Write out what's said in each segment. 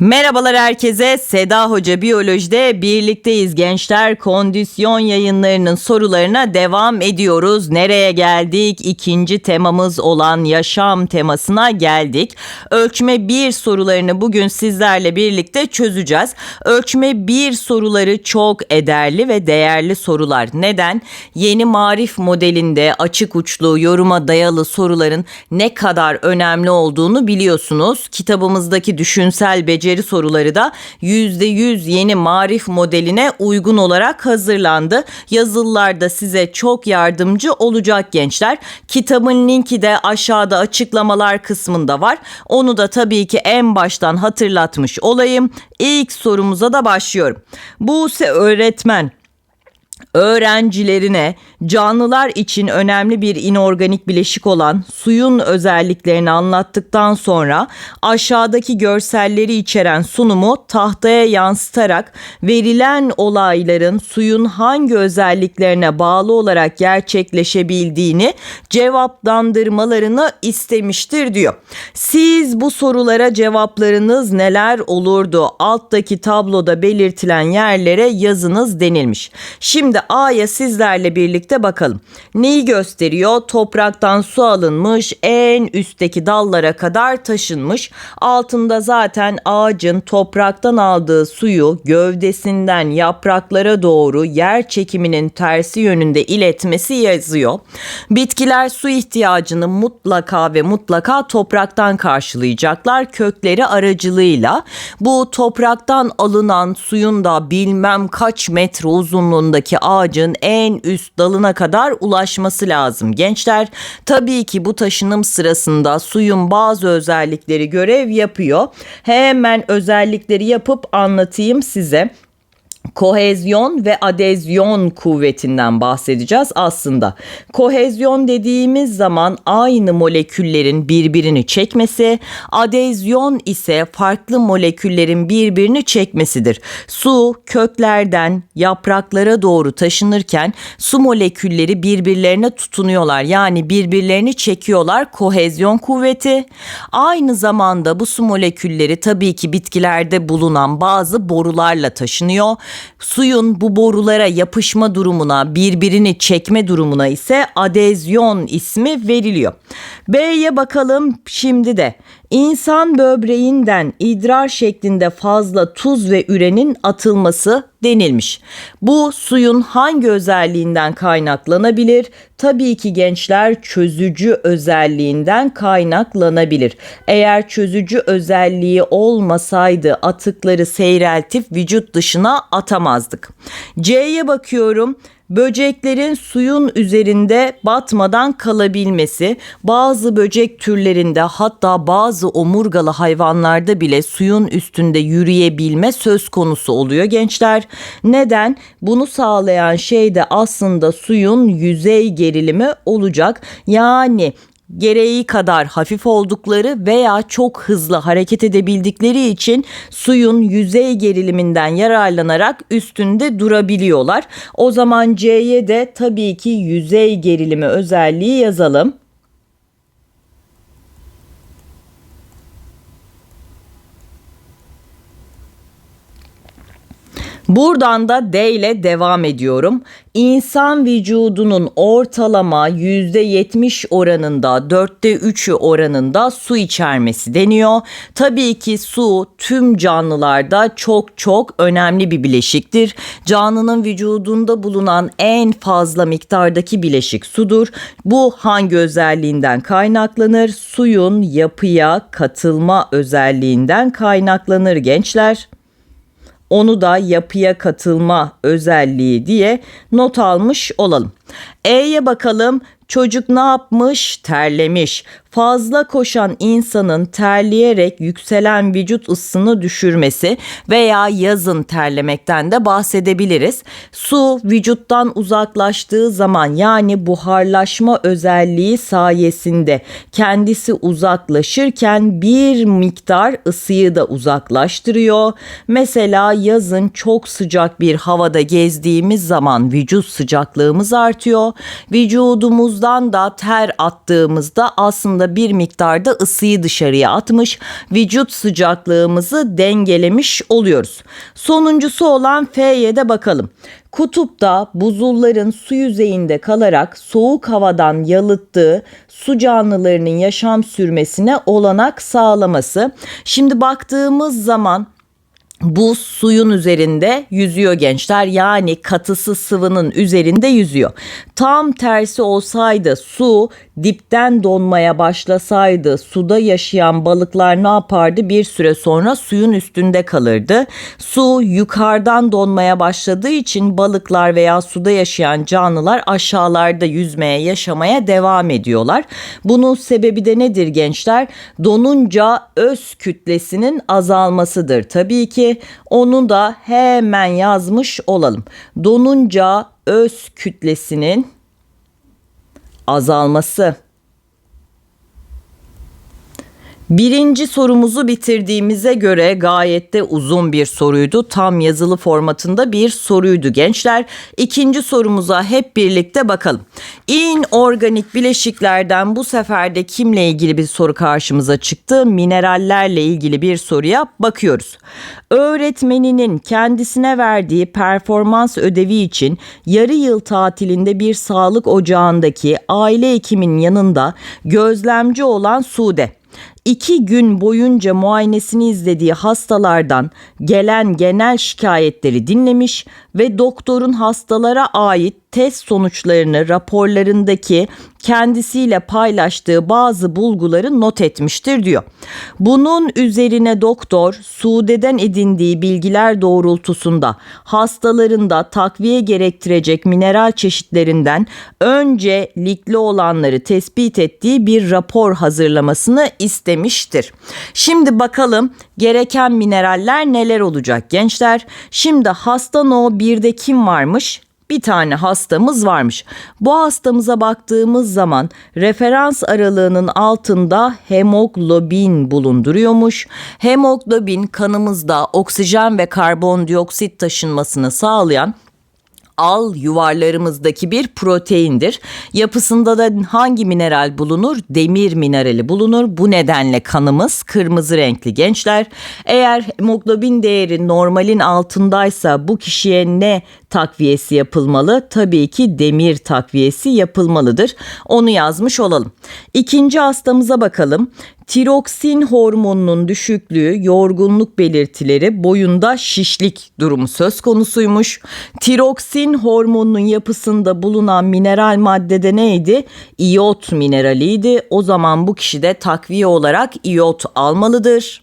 Merhabalar herkese. Seda Hoca Biyoloji'de birlikteyiz gençler. Kondisyon yayınlarının sorularına devam ediyoruz. Nereye geldik? İkinci temamız olan yaşam temasına geldik. Ölçme 1 sorularını bugün sizlerle birlikte çözeceğiz. Ölçme 1 soruları çok ederli ve değerli sorular. Neden? Yeni marif modelinde açık uçlu, yoruma dayalı soruların ne kadar önemli olduğunu biliyorsunuz. Kitabımızdaki düşünsel beceri soruları da %100 yeni marif modeline uygun olarak hazırlandı. Yazılılar da size çok yardımcı olacak gençler. Kitabın linki de aşağıda açıklamalar kısmında var. Onu da tabii ki en baştan hatırlatmış olayım. İlk sorumuza da başlıyorum. Buse öğretmen öğrencilerine canlılar için önemli bir inorganik bileşik olan suyun özelliklerini anlattıktan sonra aşağıdaki görselleri içeren sunumu tahtaya yansıtarak verilen olayların suyun hangi özelliklerine bağlı olarak gerçekleşebildiğini cevaplandırmalarını istemiştir diyor. Siz bu sorulara cevaplarınız neler olurdu? Alttaki tabloda belirtilen yerlere yazınız denilmiş. Şimdi A'ya sizlerle birlikte bakalım. Neyi gösteriyor? Topraktan su alınmış, en üstteki dallara kadar taşınmış. Altında zaten ağacın topraktan aldığı suyu gövdesinden yapraklara doğru yer çekiminin tersi yönünde iletmesi yazıyor. Bitkiler su ihtiyacını mutlaka ve mutlaka topraktan karşılayacaklar kökleri aracılığıyla. Bu topraktan alınan suyun da bilmem kaç metre uzunluğundaki ağacın en üst dalına kadar ulaşması lazım. Gençler tabii ki bu taşınım sırasında suyun bazı özellikleri görev yapıyor. Hemen özellikleri yapıp anlatayım size kohezyon ve adezyon kuvvetinden bahsedeceğiz aslında. Kohezyon dediğimiz zaman aynı moleküllerin birbirini çekmesi, adezyon ise farklı moleküllerin birbirini çekmesidir. Su köklerden yapraklara doğru taşınırken su molekülleri birbirlerine tutunuyorlar. Yani birbirlerini çekiyorlar kohezyon kuvveti. Aynı zamanda bu su molekülleri tabii ki bitkilerde bulunan bazı borularla taşınıyor. Suyun bu borulara yapışma durumuna, birbirini çekme durumuna ise adezyon ismi veriliyor. B'ye bakalım şimdi de. İnsan böbreğinden idrar şeklinde fazla tuz ve ürenin atılması denilmiş. Bu suyun hangi özelliğinden kaynaklanabilir? Tabii ki gençler çözücü özelliğinden kaynaklanabilir. Eğer çözücü özelliği olmasaydı atıkları seyreltip vücut dışına atamazdık. C'ye bakıyorum böceklerin suyun üzerinde batmadan kalabilmesi, bazı böcek türlerinde hatta bazı omurgalı hayvanlarda bile suyun üstünde yürüyebilme söz konusu oluyor gençler. Neden? Bunu sağlayan şey de aslında suyun yüzey gerilimi olacak. Yani gereği kadar hafif oldukları veya çok hızlı hareket edebildikleri için suyun yüzey geriliminden yararlanarak üstünde durabiliyorlar. O zaman C'ye de tabii ki yüzey gerilimi özelliği yazalım. Buradan da D ile devam ediyorum. İnsan vücudunun ortalama %70 oranında, dörtte üçü oranında su içermesi deniyor. Tabii ki su tüm canlılarda çok çok önemli bir bileşiktir. Canlının vücudunda bulunan en fazla miktardaki bileşik sudur. Bu hangi özelliğinden kaynaklanır? Suyun yapıya katılma özelliğinden kaynaklanır gençler onu da yapıya katılma özelliği diye not almış olalım. E'ye bakalım. Çocuk ne yapmış? Terlemiş. Fazla koşan insanın terleyerek yükselen vücut ısısını düşürmesi veya yazın terlemekten de bahsedebiliriz. Su vücuttan uzaklaştığı zaman yani buharlaşma özelliği sayesinde kendisi uzaklaşırken bir miktar ısıyı da uzaklaştırıyor. Mesela yazın çok sıcak bir havada gezdiğimiz zaman vücut sıcaklığımız artıyor. Vücudumuz Vücudumuzdan da ter attığımızda aslında bir miktarda ısıyı dışarıya atmış, vücut sıcaklığımızı dengelemiş oluyoruz. Sonuncusu olan F'ye de bakalım. Kutupta buzulların su yüzeyinde kalarak soğuk havadan yalıttığı su canlılarının yaşam sürmesine olanak sağlaması. Şimdi baktığımız zaman bu suyun üzerinde yüzüyor gençler. Yani katısı sıvının üzerinde yüzüyor. Tam tersi olsaydı su dipten donmaya başlasaydı suda yaşayan balıklar ne yapardı? Bir süre sonra suyun üstünde kalırdı. Su yukarıdan donmaya başladığı için balıklar veya suda yaşayan canlılar aşağılarda yüzmeye, yaşamaya devam ediyorlar. Bunun sebebi de nedir gençler? Donunca öz kütlesinin azalmasıdır. Tabii ki onu da hemen yazmış olalım. Donunca öz kütlesinin azalması. Birinci sorumuzu bitirdiğimize göre gayet de uzun bir soruydu. Tam yazılı formatında bir soruydu gençler. İkinci sorumuza hep birlikte bakalım. İnorganik bileşiklerden bu sefer de kimle ilgili bir soru karşımıza çıktı? Minerallerle ilgili bir soruya bakıyoruz. Öğretmeninin kendisine verdiği performans ödevi için yarı yıl tatilinde bir sağlık ocağındaki aile hekiminin yanında gözlemci olan Sude iki gün boyunca muayenesini izlediği hastalardan gelen genel şikayetleri dinlemiş ve doktorun hastalara ait test sonuçlarını raporlarındaki kendisiyle paylaştığı bazı bulguları not etmiştir diyor. Bunun üzerine doktor Sude'den edindiği bilgiler doğrultusunda hastalarında takviye gerektirecek mineral çeşitlerinden öncelikli olanları tespit ettiği bir rapor hazırlamasını istemiştir. Şimdi bakalım gereken mineraller neler olacak gençler? Şimdi hasta no 1'de kim varmış? Bir tane hastamız varmış. Bu hastamıza baktığımız zaman referans aralığının altında hemoglobin bulunduruyormuş. Hemoglobin kanımızda oksijen ve karbondioksit taşınmasını sağlayan al yuvarlarımızdaki bir proteindir. Yapısında da hangi mineral bulunur? Demir minerali bulunur. Bu nedenle kanımız kırmızı renkli gençler. Eğer hemoglobin değeri normalin altındaysa bu kişiye ne takviyesi yapılmalı? Tabii ki demir takviyesi yapılmalıdır. Onu yazmış olalım. İkinci hastamıza bakalım. Tiroksin hormonunun düşüklüğü, yorgunluk belirtileri, boyunda şişlik durumu söz konusuymuş. Tiroksin hormonunun yapısında bulunan mineral maddede neydi? İyot mineraliydi. O zaman bu kişi de takviye olarak iyot almalıdır.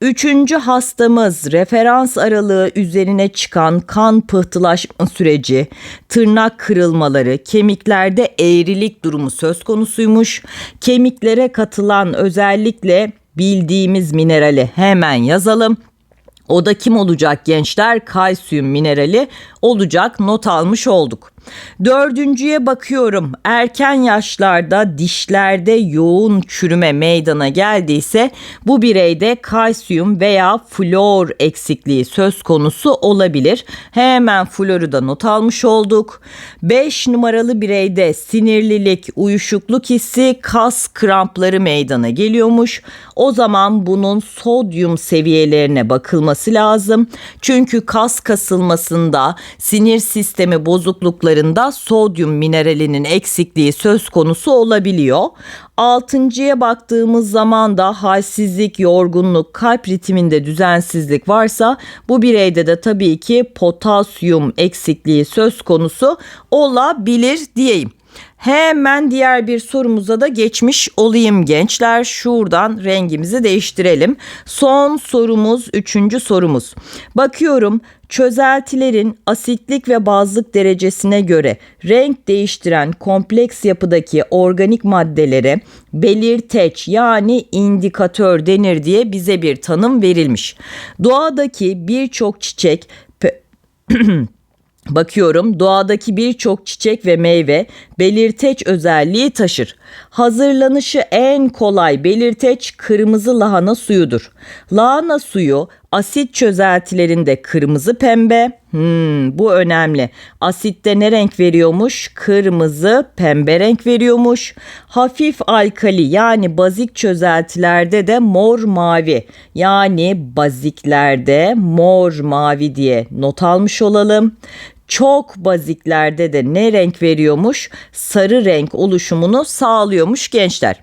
Üçüncü hastamız referans aralığı üzerine çıkan kan pıhtılaşma süreci, tırnak kırılmaları, kemiklerde eğrilik durumu söz konusuymuş. Kemiklere katılan özellikle bildiğimiz minerali hemen yazalım. O da kim olacak gençler? Kalsiyum minerali olacak not almış olduk. Dördüncüye bakıyorum. Erken yaşlarda dişlerde yoğun çürüme meydana geldiyse bu bireyde kalsiyum veya flor eksikliği söz konusu olabilir. Hemen floru da not almış olduk. 5 numaralı bireyde sinirlilik, uyuşukluk hissi, kas krampları meydana geliyormuş. O zaman bunun sodyum seviyelerine bakılması lazım. Çünkü kas kasılmasında sinir sistemi bozukluklarında sodyum mineralinin eksikliği söz konusu olabiliyor. Altıncıya baktığımız zaman da halsizlik, yorgunluk, kalp ritminde düzensizlik varsa bu bireyde de tabii ki potasyum eksikliği söz konusu olabilir diyeyim. Hemen diğer bir sorumuza da geçmiş olayım gençler. Şuradan rengimizi değiştirelim. Son sorumuz, üçüncü sorumuz. Bakıyorum çözeltilerin asitlik ve bazlık derecesine göre renk değiştiren kompleks yapıdaki organik maddelere belirteç yani indikatör denir diye bize bir tanım verilmiş. Doğadaki birçok çiçek Bakıyorum doğadaki birçok çiçek ve meyve belirteç özelliği taşır. Hazırlanışı en kolay belirteç kırmızı lahana suyudur. Lahana suyu asit çözeltilerinde kırmızı pembe. Hmm, bu önemli. Asitte ne renk veriyormuş? Kırmızı pembe renk veriyormuş. Hafif alkali yani bazik çözeltilerde de mor mavi. Yani baziklerde mor mavi diye not almış olalım. Çok baziklerde de ne renk veriyormuş? Sarı renk oluşumunu sağlıyormuş gençler.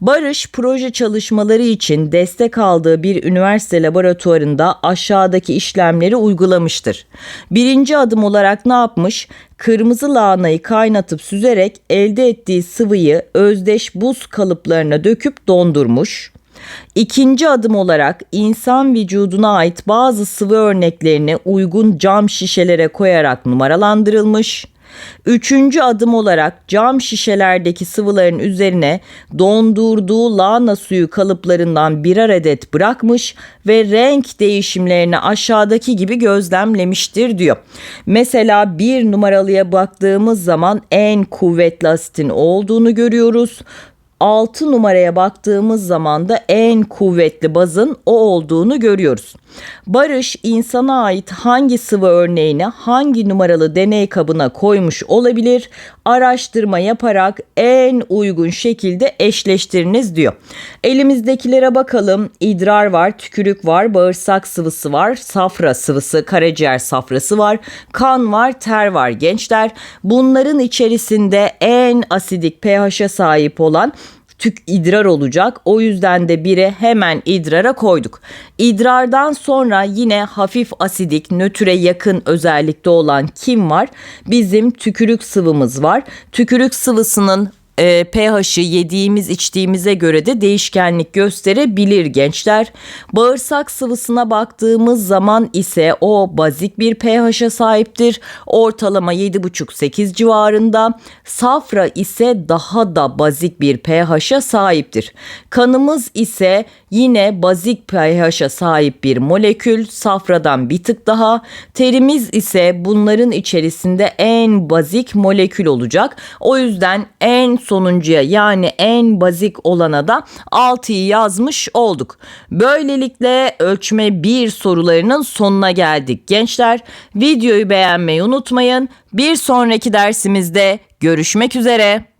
Barış proje çalışmaları için destek aldığı bir üniversite laboratuvarında aşağıdaki işlemleri uygulamıştır. Birinci adım olarak ne yapmış? Kırmızı lahanayı kaynatıp süzerek elde ettiği sıvıyı özdeş buz kalıplarına döküp dondurmuş. İkinci adım olarak insan vücuduna ait bazı sıvı örneklerini uygun cam şişelere koyarak numaralandırılmış. Üçüncü adım olarak cam şişelerdeki sıvıların üzerine dondurduğu lahana suyu kalıplarından birer adet bırakmış ve renk değişimlerini aşağıdaki gibi gözlemlemiştir diyor. Mesela bir numaralıya baktığımız zaman en kuvvetli asitin olduğunu görüyoruz. 6 numaraya baktığımız zaman da en kuvvetli bazın o olduğunu görüyoruz. Barış insana ait hangi sıvı örneğini hangi numaralı deney kabına koymuş olabilir? Araştırma yaparak en uygun şekilde eşleştiriniz diyor. Elimizdekilere bakalım. İdrar var, tükürük var, bağırsak sıvısı var, safra sıvısı, karaciğer safrası var, kan var, ter var gençler. Bunların içerisinde en asidik pH'e sahip olan tük idrar olacak. O yüzden de biri hemen idrara koyduk. İdrardan sonra yine hafif asidik, nötre yakın özellikte olan kim var? Bizim tükürük sıvımız var. Tükürük sıvısının e, pH'i yediğimiz içtiğimize göre de değişkenlik gösterebilir gençler. Bağırsak sıvısına baktığımız zaman ise o bazik bir pH'e sahiptir. Ortalama 7,5-8 civarında. Safra ise daha da bazik bir pH'e sahiptir. Kanımız ise yine bazik pH'e sahip bir molekül. Safradan bir tık daha. Terimiz ise bunların içerisinde en bazik molekül olacak. O yüzden en sonuncuya yani en bazik olana da 6'yı yazmış olduk. Böylelikle ölçme 1 sorularının sonuna geldik. Gençler videoyu beğenmeyi unutmayın. Bir sonraki dersimizde görüşmek üzere.